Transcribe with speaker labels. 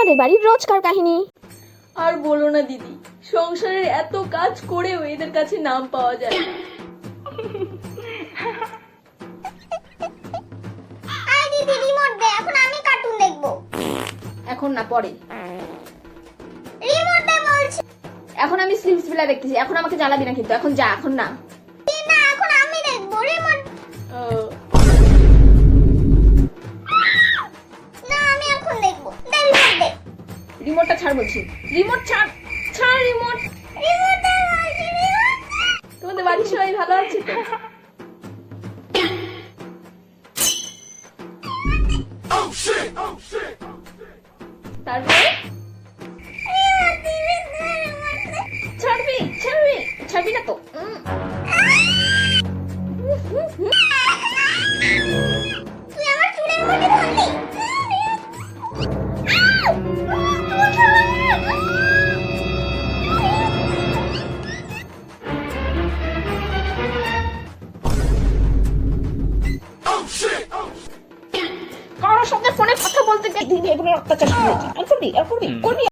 Speaker 1: আমাদের বাড়ির রোজকার কাহিনী।
Speaker 2: আর বলো না দিদি সংসারের এত কাজ করেও এদের কাছে নাম পাওয়া যায় না।
Speaker 3: আই দিদি রিমোট দে এখন আমি কার্টুন দেখব।
Speaker 2: এখন না পরে।
Speaker 3: রিমোট দে বলছি।
Speaker 2: এখন আমি স্লিপস বিলা দেখতেছি এখন আমাকে জ্বালাবি না কিন্তু এখন যা এখন না। রিমোটটা ছাড় বলছি। রিমোট ছাড় ছাড় রিমোট। তোমাদের বাড়ির সবাই ভালো আছে তো? তারপরে? ছাড়বি ছাড়বি ছাড়বি না তো। কারোর সাথে ফোনে কথা বলতে গিয়ে দিদি এগুলো অত্যাচার হয়েছে আর করবি আর করবি করবি?